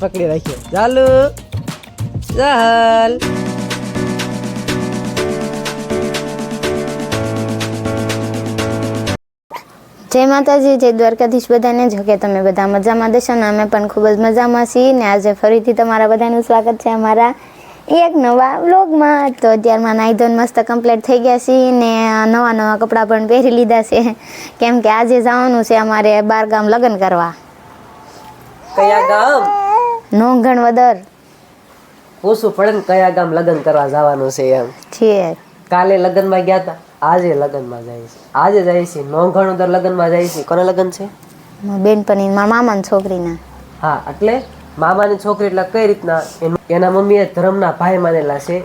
પકડી રાખ્યો? ચાલુ. ચાલ. જય માતાજી, જય દ્વારકાધીશ બધાને. જો કે તમે બધા મજામાં દેશો ને અમે પણ ખૂબ જ મજામાં છીએ ને આજે ફરીથી તમારા બધાનું સ્વાગત છે અમારા એક નવા વ્લોગમાં. તો અત્યારમાં નાઈ ધોન મસ્ત કમ્પ્લીટ થઈ ગયા છીએ ને નવા નવા કપડાં પણ પહેરી લીધા છે. કેમ કે આજે જવાનું છે અમારે બારગામ લગ્ન કરવા. કયા ગામ? નોંઘણ વદર. પૂછવું પડે ને કયા ગામ લગ્ન કરવા જવાનું છે એમ? છે કાલે લગ્નમાં ગયા હતા આજે લગ્નમાં જાય છે. આજે જાય છે. નોંઘણ ઉદર લગ્નમાં જાય છે. કોને લગ્ન છે? બેનપણી મારા મામાની છોકરીના. હા એટલે મામાની છોકરી એટલે કઈ રીતના? એનું- એના મમ્મીએ ધર્મના ભાઈ માનેલા છે.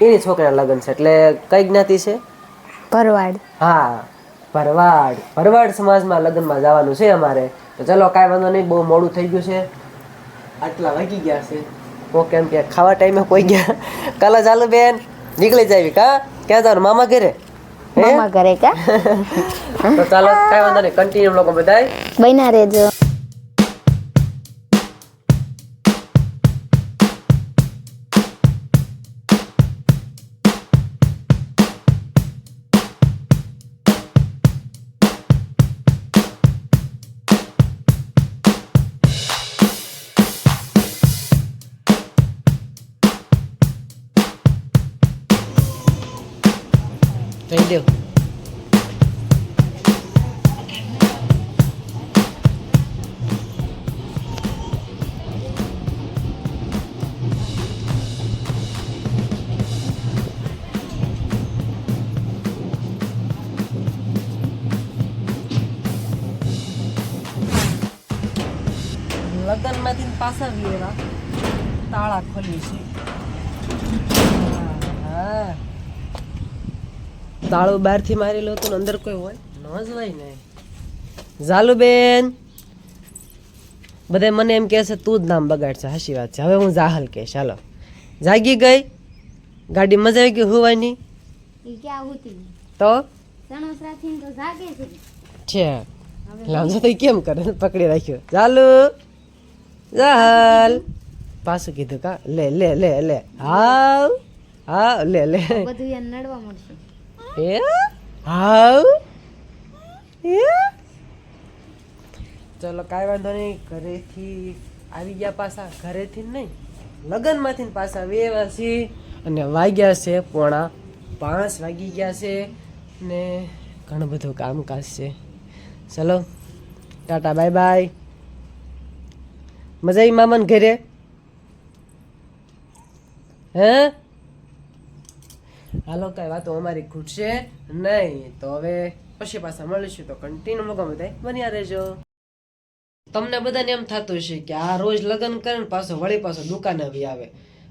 એની છોકરીના લગ્ન છે. એટલે કઈ જ્ઞાતિ છે? ભરવાડ. હા ભરવાડ. ભરવાડ સમાજમાં લગ્નમાં જવાનું છે અમારે. તો ચલો કાંઈ વાંધો નહીં બહુ મોડું થઈ ગયું છે. આટલા વાગી ગયા છે. ઓકે કેમ કે ખાવા ટાઈમે કોઈ ગયા. કાલે ચાલો બેન નીકળી જાવી કા? ક્યાં જવાનું મામા ઘરે? મામા ઘરે કા? તો ચાલો કાંઈ વાંધો નહીં કન્ટિન્યુ લોકો બધાય. બન્યા રહેજો. થઈ દેવ લગ્નમાંથી પાછા વિયેરા તાળા ખોલી છે હા તાળું બહારથી મારી લો ને અંદર કોઈ હોય ન જ હોય ને. ઝાલુબેન બધા મને એમ કહે છે તું જ નામ બગાડશે હાશી વાત છે. હવે હું જાહલ કે ચાલો જાગી ગઈ. ગાડી મજા આવી ગઈ હોવાની? તો? છે. લાંજો તો કેમ કરે પકડી રાખ્યો? ચાલુ જાહલ. પાછું કીધું કા લે લે લે લે. હાવ હા લે લે. બધું નડવા મળશે એ હાવ એ ચલો કાંઈ વાંધો નહીં. ઘરેથી આવી ગયા પાછા. ઘરેથી નહીં લગ્નમાંથી પાછા વેવા છીએ. અને વાગ્યા છે પોણા પાંચ વાગી ગયા છે ને ઘણું બધું કામકાજ છે. ચલો ટાટા બાય બાય. મજા આવી મામાને ઘરે? હે? હાલો, કાંઈ વાતો અમારી ખૂટશે નહીં. તો હવે પછી પાછા મળીશું. તો કન્ટિન્યુ ગમે તે બન્યા રહેજો. તમને બધાને એમ થતું હશે કે આ રોજ લગ્ન કરે ને પાછો વળી પાછો દુકાને બી આવે.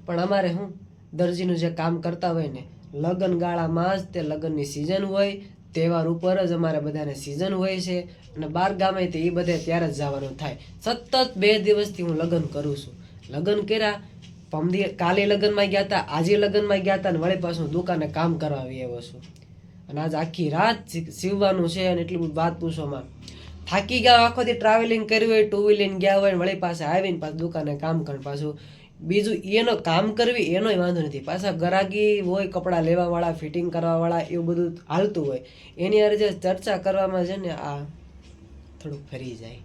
પણ અમારે શું દરજીનું જે કામ કરતા હોય ને, લગ્ન ગાળામાં જ તે લગ્નની સિઝન હોય, તહેવાર ઉપર જ અમારે બધાને સિઝન હોય છે અને બાર ગામે તે એ બધે ત્યારે જ જવાનું થાય. સતત બે દિવસથી હું લગ્ન કરું છું. લગ્ન કર્યા પમદી કાલે લગ્નમાં ગયા હતા, આજે લગ્નમાં ગયા હતા અને વળી પાછું દુકાને કામ કરવા આવી આવ્યો છું. અને આજ આખી રાત સીવવાનું છે અને એટલી બધી વાત પૂછોમાં થાકી ગયા, આખો દી ટ્રાવેલિંગ કર્યું હોય ટુ વ્હીલિંગ ગયા હોય વળી પાસે આવીને પાછું દુકાને કામ કરે પાછું બીજું એનો કામ કરવી એનોય વાંધો નથી. પાછા ગરાગી હોય, કપડાં લેવાવાળા ફિટિંગ કરવાવાળા એવું બધું હાલતું હોય, એની અરે જે ચર્ચા કરવામાં છે ને આ થોડુંક ફરી જાય.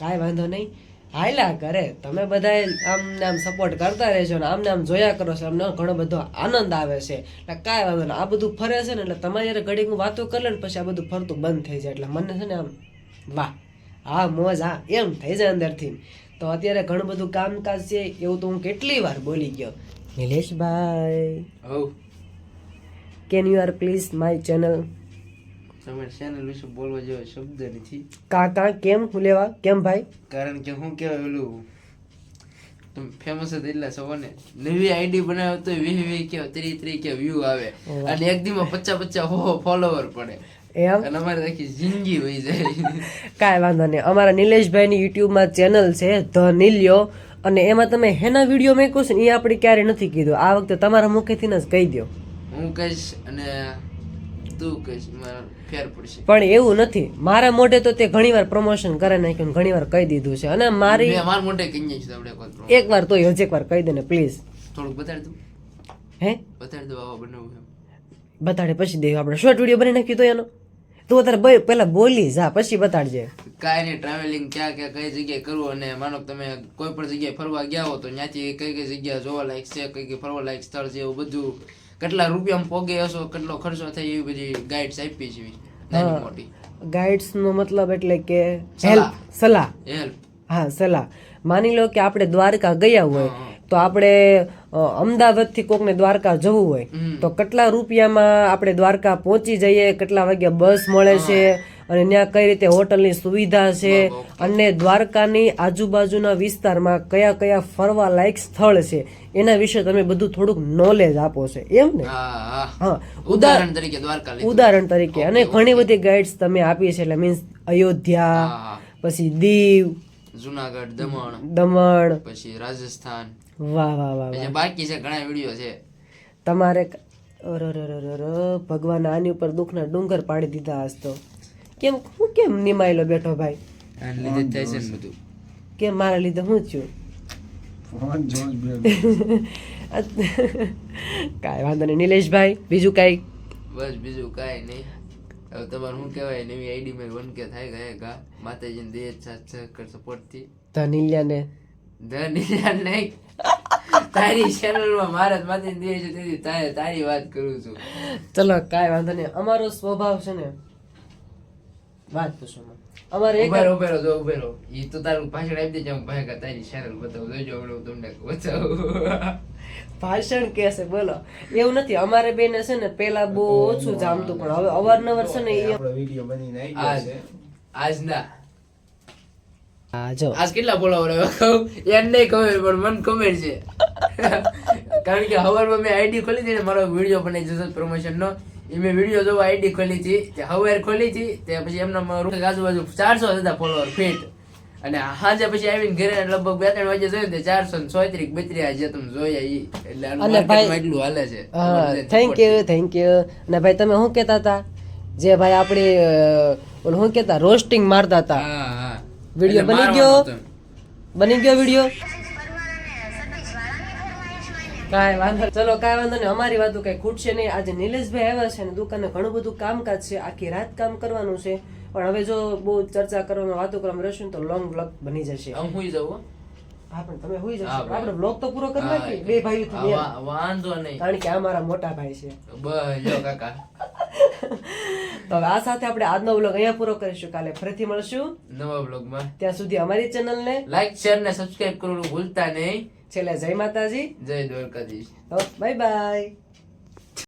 કાંઈ વાંધો નહીં. હાયલા કરે. તમે બધા આમ આમ સપોર્ટ કરતા રહેજો ને આમને આમ જોયા કરો છો અમને ઘણો બધો આનંદ આવે છે. એટલે કાંઈ વાંધો ને આ બધું ફરે છે ને એટલે તમારે જ્યારે ઘડીક હું વાતો કરી લે ને પછી આ બધું ફરતું બંધ થઈ જાય. એટલે મને છે ને આમ વાહ હા મોજ હા એમ થઈ જાય અંદરથી. તો અત્યારે ઘણું બધું કામકાજ છે એવું તો હું કેટલી વાર બોલી ગયો. નિલેશભાઈ can you are please my channel તમારે ચેનલ વિશે બોલવા જેવો શબ્દ નથી. કાકા કેમ લેવા કેમ ભાઈ? કારણ કે હું કહેવાય ઓલું તમે ફેમસ જ એટલા છો નવી આઈડી બનાવ્યો તો વીસ વીસ કે ત્રી ત્રી કે વ્યૂ આવે. અને એક દીમાં પચાસ પચાસ હો ફોલોવર પડે. એમ? અને અમારે આખી જિંદગી વહી જાય. કાંઈ વાંધો નહીં. અમારા નિલેશભાઈની યુટ્યુબમાં ચેનલ છે ધ નિલ્યો. અને એમાં તમે હેના વીડિયો મેં છો ને એ આપણે ક્યારે નથી કીધું. આ વખતે તમારા મુખેથી જ કહી દો હું કહીશ અને તું કહીશ ફેર પડશે. પણ એવું નથી. મારા મોઢે તો તે ઘણીવાર પ્રમોશન કરે નાખ્યું ઘણીવાર કહી દીધું છે. અને મારી મારા મોઢે કહી નાખ્યું આપણે એક વાર તોય હજી એક વાર કહી દે ને પ્લીઝ થોડુંક બતાડ દઉં? હે? બતાડ દઉં આવા બનાવું બતાડે પછી દે આપણે શોર્ટ વીડિયો બનાવી નાખ્યું તો એનો? તું અત્યારે પેલા બોલી જા પછી બતાડજે. કાંઈ નહીં ટ્રાવેલિંગ ક્યાં ક્યાં કઈ જગ્યાએ કરવું અને માનો તમે કોઈ પણ જગ્યાએ ફરવા ગયા હો તો ત્યાંથી કઈ કઈ જગ્યા જોવા લાયક છે કઈ કઈ ફરવા લાયક સ્થળ છે એવું બધું. કેટલા રૂપિયામાં પોગે હશો કેટલો ખર્ચો થાય એવી બધી ગાઈડ્સ આપી છે નાની મોટી. ગાઈડ્સ નો મતલબ એટલે કે. હેલ્પ સલાહ. હેલ્પ હા સલાહ. માની લો કે આપણે દ્વારકા ગયા હોય તો આપણે અમદાવાદથી કોકને દ્વારકા જવું હોય તો કેટલા રૂપિયામાં આપણે દ્વારકા પહોંચી જઈએ કેટલા વાગ્યા બસ મળે છે અને ત્યાં કઈ રીતે હોટલની સુવિધા છે? અને દ્વારકાની આજુબાજુના વિસ્તારમાં કયા કયા ફરવા લાયક સ્થળ છે? એના વિશે તમે બધું થોડુંક નોલેજ આપો છે. એમ ને? હા ઉદાહરણ તરીકે દ્વારકા ઉદાહરણ તરીકે. અને ઘણી બધી ગાઈડ્સ તમે આપી છે એટલે મીન્સ અયોધ્યા પછી દીવ જુનાગઢ દમણ. દમણ. પછી રાજસ્થાન. વાહ વાહ વાહ બાકી છે ઘણા વીડિયો છે. તમારે ભગવાન આની ઉપર દુઃખના ડુંગર પાડી દીધા આજ તો. કેમ હું કેમ નિમાયેલો બેઠો ભાઈ? કેમ મારા લીધે હું છું? કાંઈ વાંધો નહીં. નિલેશભાઈ બીજું કાંઈ? બસ બીજું કાંઈ નહીં. હવે તમારે શું કહેવાય? નવી આઈડી માં વન કે થાય ગયા કા માતાજીને દે સાથ સહકાર સપોર્ટથી. ધનિલ્યાને? ધનિલ્યા નહીં. તારી ચેનલમાં મારા જ માતાજી દે છે તેથી તારે તારી વાત કરું છું. ચલો કાંઈ વાંધો નહીં. અમારો સ્વભાવ છે ને વાત પૂછો. અમારે એક ઉભેરો ઉભેરો જો ઉભેરો ઈ તો તારું પાછળ આપી દેજો ભાઈ કા તારી ચેનલ બતાવું. જોજો હું તમને બતાવું. ભાષણ કે છે બોલો. એવું નથી અમારે બેને છે ને પેલા બહુ ઓછું જામતું પણ હવે અવારનવાર છે ને એ આજ આજ ના હા જો. આજ કેટલા ફોલોવર કહું એમ નહીં ખબર પણ મન કમેન્ટ છે. કારણ કે હવારમાં મેં આઈડી ખોલી દીધી મારો વીડિયો બનાવી જશે પ્રમોશન નો. એ મેં વીડિયો જોવા આઈડી ખોલી હતી તે હવેર ખોલી હતી તે પછી એમના આજુબાજુ ચારસો હતા ફોલોવર ફિટ અને હાજે પછી આવીને ઘરે લગભગ બે ત્રણ વાગે જોયું તે ચારસો ને ચોત્રીસ બત્રીસ જે તમે જોયા ઈ. એટલે એટલું હાલે છે. થેન્ક યુ થેન્ક યુ અને ભાઈ તમે શું કહેતા હતા? જે ભાઈ આપણે શું કહેતા? રોસ્ટિંગ મારતા હતા. વીડિયો બની ગયો? બની ગયો વીડિયો કાંઈ વાંધો. ચલો કાંઈ વાંધો નહીં. અમારી વાતો કઈ ખૂટશે નહીં. આજે નિલેશભાઈ આવ્યા છે ને દુકાને ઘણું બધું કામકાજ છે. આખી રાત કામ કરવાનું છે. પણ હવે જો બહુ ચર્ચા કરવામાં વાતો કરવામાં રહેશે ને તો લોંગ બ્લોગ બની જશે. હું હુઈ જાઉં હા. પણ તમે હોઈ જશો. આપણે બ્લોગ તો પૂરો કરી નાખી બે ભાઈ થી વાંધો નહીં. કારણ કે આ મારા મોટા ભાઈ છે. બસ જો કાકા. તો હવે આ સાથે આપણે આજનો બ્લોગ અહીંયા પૂરો કરીશું. કાલે ફરીથી મળશું. નવા બ્લોગમાં ત્યાં સુધી અમારી ચેનલને લાઈક શેર ને સબસ્ક્રાઇબ કરવાનું ભૂલતા નહીં. છેલ્લે જય માતાજી. જય દ્વારકાધીશ. Bye bye